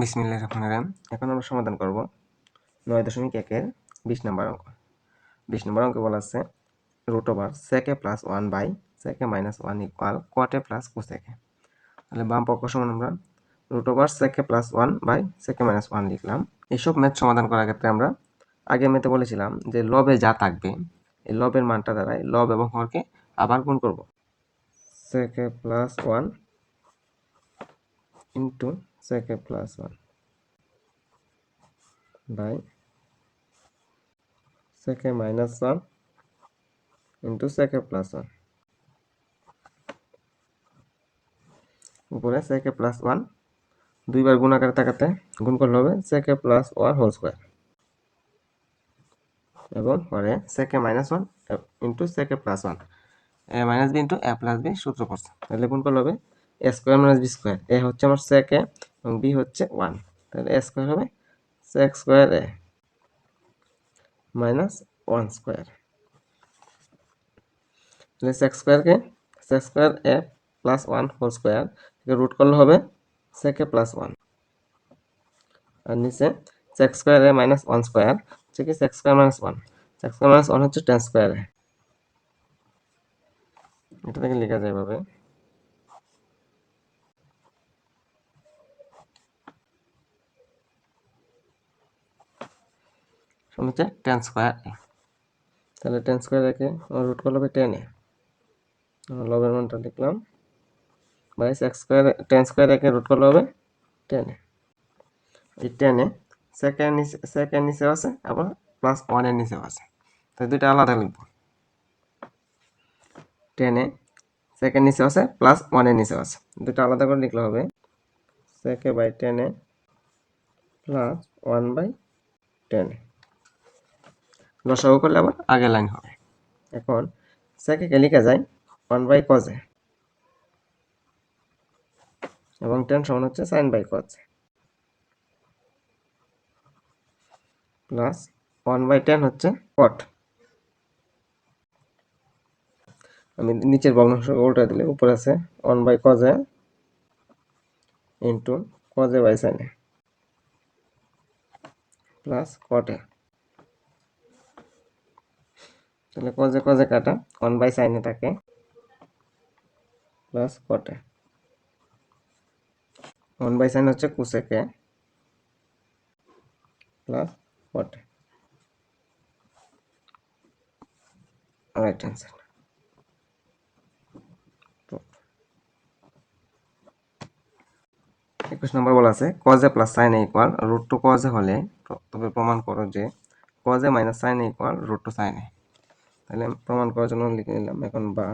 বিসমিল্লাহ রহমান রাহিম। এখন আমরা সমাধান করব নয় দশমিক একের বিশ নম্বর অঙ্ক। বিশ নম্বর অঙ্কে বলা আছে root over sec A plus one by sec A minus one equal cot A plus cosec A তাহলে বাম পক্ষ সমান আমরা root over sec A plus one by sec A minus one লিখলাম। এইসব ম্যাথ সমাধান করার ক্ষেত্রে আমরা আগে মেতে বলেছিলাম যে লবে যা থাকবে, এই লবের মানটা দ্বারাই লব এবং হরকে আবার গুণ করব। Sec A plus one into sec A plus one by sec A minus one into sec A plus one উপরে সেকে প্লাস ওয়ান দুইবার গুণ আকারে থাকাতে গুণ করলে হবে sec A plus one whole square এবং পরে sec A minus one into sec A plus one A minus B into A plus B সূত্র পড়ছে তাহলে গুণ করলে হবে A square minus B square A হচ্ছে আমার সেকে এবং বি হচ্ছে ওয়ান তাহলে এ স্কোয়ার হবে sec square A minus one square তাহলে সেক্স স্কোয়ারকে sec square A plus one whole square root করলে হবে সেকে প্লাস ওয়ান আর নিচে sec square A minus one square হচ্ছে কি sec square minus one sec square minus one হচ্ছে tan square A এটা থেকে লেখা যায় এভাবে। হচ্ছে টেন স্কোয়ার এ তাহলে টেন স্কোয়ার একে রুট করলে হবে টেন এ লবের মানটা লিখলাম। বাইশ এক্স স্কোয়ার টেন স্কোয়ার একে রুট করলে হবে টেন এ এই টেনে সেকেন্ড নিচে সেকেন্ড নিচেও আছে, আবার প্লাস ওয়ানের নিচেও আছে। তাই দুইটা আলাদা লিখব। টেনে সেকেন্ড নিচেও আছে প্লাস ওয়ানের নিচেও আছে। দুটো আলাদা করে লিখলে হবে সেকে বাই টেনে প্লাস ওয়ান বাই টেনে লসাগু করলে আবার আগে লাইন হবে। এখন সেকে লিখে যায় ওয়ান বাই কজে এবং টেন সমান হচ্ছে sin by cos plus one by tan হচ্ছে কট আমি নিচের ভগ্নাংশ উল্টা দিলে উপরে আছে ওয়ান বাই কজে ইন্টু কজে বাই সাইনে প্লাস কটে তাহলে কজে কজে কাটা? ওয়ান বাই সাইনে থাকে। প্লাস কটে? ওয়ান বাই সাইন হচ্ছে cosec A. Plus cot A? Right answer একুশ নম্বর বলা আছে cos A plus sin equal root two cos A হলে, তবে প্রমাণ করো যে cos A minus sin equal root two সাইনে তাহলে প্রমাণ করার জন্য লিখে নিলাম এখন বা।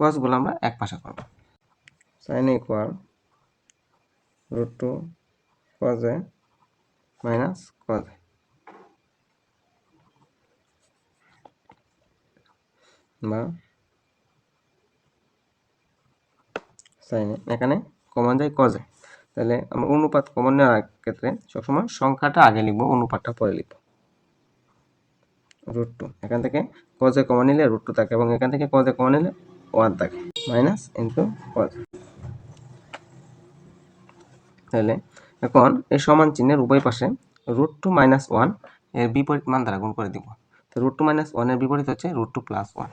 কজগুলো আমরা এক পাশে করব। Sin equal root two cos A minus cos A বা সাইনে এখানে কমন যায় কজে তাহলে আমরা অনুপাত কমন নেওয়ার ক্ষেত্রে সবসময় সংখ্যাটা আগে লিখব, অনুপাতটা পরে লিখব। রুট টু এখান থেকে কজে কমা নিলে রুট টু থাকে এবং এখান থেকে কজে কমা নিলে ওয়ান থাকে। মাইনাস ইন্টু কজ তাহলে এখন এই সমান চিহ্নের উভয় পাশে রুট টু মাইনাস ওয়ানের বিপরীত মান দ্বারা গুণ করে দিব। তো রুট টু মাইনাস ওয়ানের বিপরীত হচ্ছে root two plus one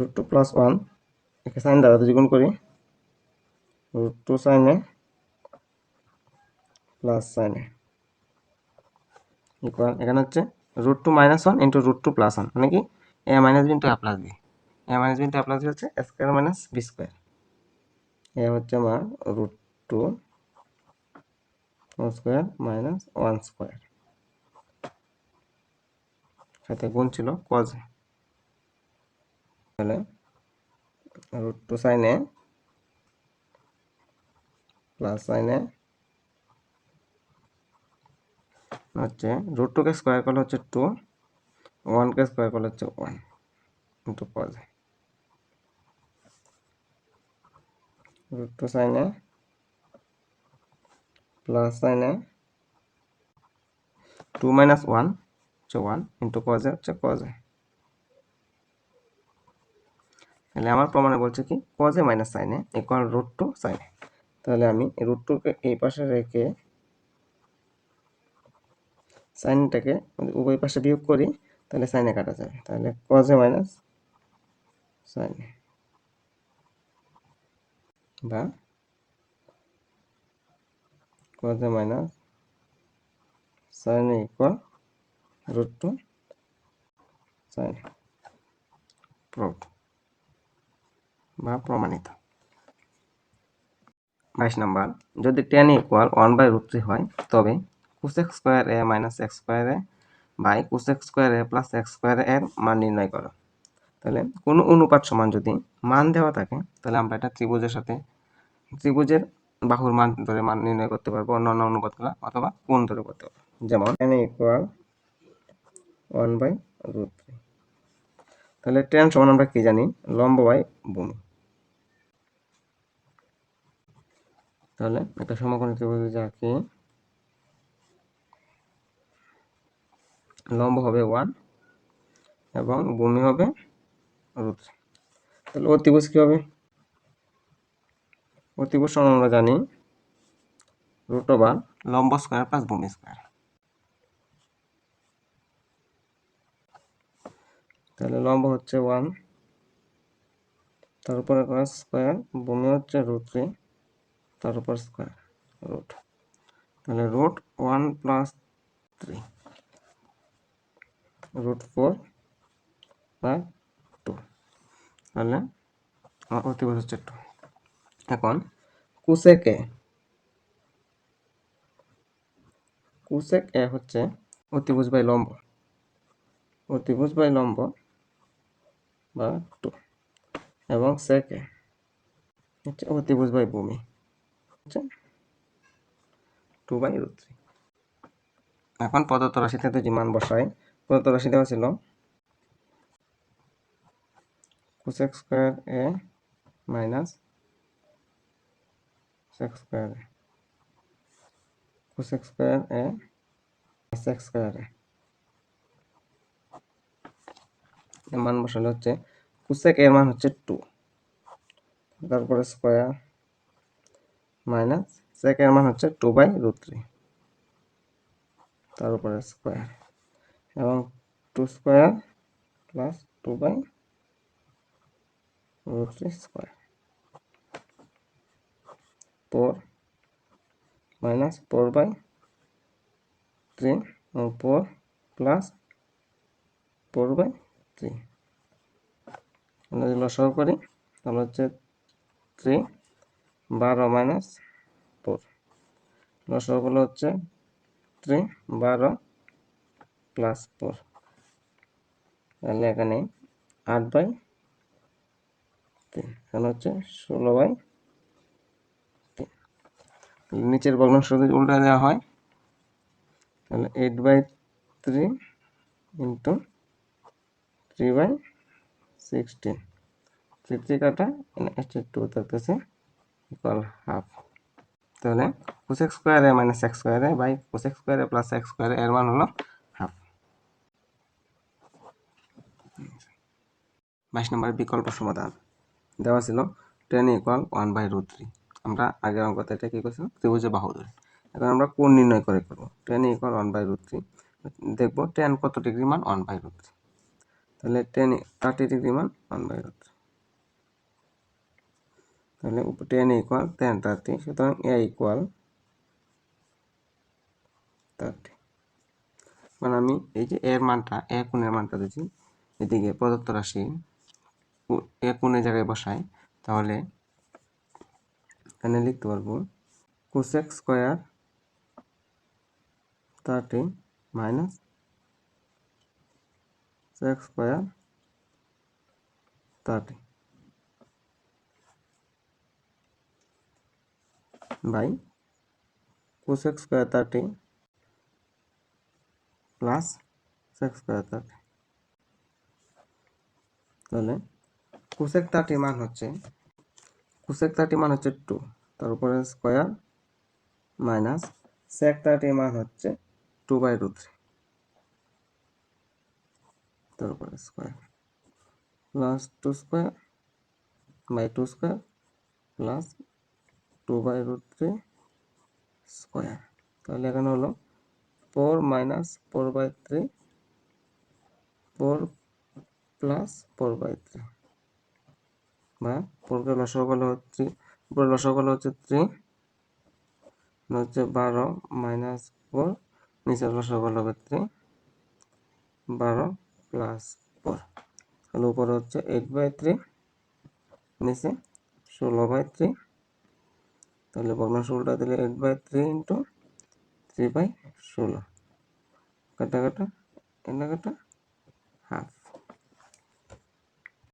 root two plus one একে সাইন দ্বারা দ্বিগুণ করি। Root two sin A plus sin A equal এখানে হচ্ছে root two minus one into root two plus one মানে কি? A minus B into A plus B A minus B into A plus B হচ্ছে square minus B square A হচ্ছে আমার root two square minus one square সাথে গুণ ছিল কজে তাহলে। Root two সাইনে প্লাস সাইনে হচ্ছে রুট টুকে স্কোয়ার করলে হচ্ছে টু ওয়ানকে স্কোয়ার করলে হচ্ছে one into cos A root two sin A plus sin A two minus one হচ্ছে ওয়ান ইন্টু কজে হচ্ছে কজে তাহলে আমার প্রমাণে বলছে কি cos A minus sin A equal root two sin A তাহলে আমি রুট টুকে এই পাশে রেখে সাইনটাকে উভয় পাশে বিয়োগ করি, তাহলে সাইনে কাটা যাবে তাহলে cos A minus sin A বা cos A minus sin A equal root two sin A prove বা প্রমাণিত। বাইশ নাম্বার, যদি tan equal one by root three হয়, তবে cosec square A minus X square A by cosec square A plus X square এর মান নির্ণয় করো। তাহলে কোনো অনুপাত সমান যদি মান দেওয়া থাকে, তাহলে আমরা এটা ত্রিভুজের সাথে, ত্রিভুজের বাহুর মান ধরে মান নির্ণয় করতে পারব, অন্যান্য অনুপাতগুলো অথবা কোন ধরে করতে পারব। যেমন tan equal one by root three তাহলে টেন সমান আমরা কি জানি? লম্ব বাই ভূমি। তাহলে একটা সমকোণী ত্রিভুজ যাকে লম্ব হবে ওয়ান এবং ভূমি হবে রুট। তাহলে অতিভুজ কি হবে? অতিভুজ সমান আমরা জানি রুট ওভার লম্ব স্কোয়ার প্লাস ভূমি স্কোয়ার তাহলে লম্ব হচ্ছে ওয়ান তার উপরে স্কোয়ার ভূমি হচ্ছে রুট থ্রি তার উপর স্কোয়ার রুট তাহলে root one plus three root four by two তাহলে আমার অতিভুজ হচ্ছে টু এখন কুসেক কুসেক এ হচ্ছে অতিভুজ বাই লম্ব। অতিভুজ বাই লম্ব বা টু এবং সেক হচ্ছে অতিভুজ বাই ভূমি। হচ্ছে? Two by root three. এখন রাশিতে মান রাশি দেওয়া ছিল square A minus sec square A cosec square A sec square A মান বসালে হচ্ছে কোসেক এর মান হচ্ছে টু তারপরে স্কোয়ার মাইনাস সেক এর মান হচ্ছে টু বাই রুট থ্রি। তার উপরে স্কোয়ার। এবং two square plus two by root three square. Four minus four by three এবং four plus four by three. আমরা যদি লসাগু করি, তাহলে হচ্ছে থ্রি বারো মাইনাস ফোর লসাগুলো হচ্ছে থ্রি বারো প্লাস ফোর তাহলে এখানে আট বাই তিন এখানে হচ্ছে ষোলো বাই তিন। নিচের ভগ্নাংশ যদি উল্টা দেওয়া হয়, তাহলে eight by three into three by sixteen three three কাটা টু থাকতেছে। ইকুয়াল হাফ তাহলে কোসেক স্কোয়ারে মাইনাস এক্স স্কোয়ারে বাই কোসেক স্কোয়ারে প্লাস এক্স স্কোয়ারে এর মান হলো হাফ বাইশ নম্বরের বিকল্প সমাধান। দেওয়া ছিল tan equal one by root three আমরা আগের অঙ্কতে এটা কী করছিলাম? ত্রিভুজে বাহু ধরে। এখন আমরা কোন নির্ণয় করে করব। Tan equal one by root three দেখব টেন কত ডিগ্রি মান ওয়ান বাই রুট থ্রি তাহলে টেন থার্টি ডিগ্রি মান ওয়ান বাই রুট থ্রি তাহলে টেন ইকুয়াল টেন থার্টি সুতরাং এ ইকুয়াল থার্টি মানে আমি এই যে এর মানটা এ কোণের মানটা যদি এদিকে প্রদত্ত রাশি এ কোণের জায়গায় বসাই, তাহলে এখানে লিখতে পারব cosec square thirty minus sec square thirty by cosec square thirty. Plus sec square thirty. তাহলে কোসেক থার্টি মান হচ্ছে, কোসেক থার্টি মান হচ্ছে টু তার উপরে স্কোয়ার মাইনাস সেক থার্টির মান হচ্ছে টু বাই রুট থ্রি তারপরে square plus two square by two square plus two by root three square তাহলে এখানে হলো four minus four by three four plus four by three বা ফোরকে লসগোল হচ্ছে উপরে লসগোল হচ্ছে থ্রি হচ্ছে বারো মাইনাস ফোর নিচে লসগোল হবে থ্রি বারো প্লাস ফোর তাহলে উপরে হচ্ছে এইট বাই থ্রি নিচে ষোলো বাই থ্রি তাহলে ভগ্নাংশ উল্টা দিলে eight by three into three by ষোলো। কাটা কাটা? এটা কাটা?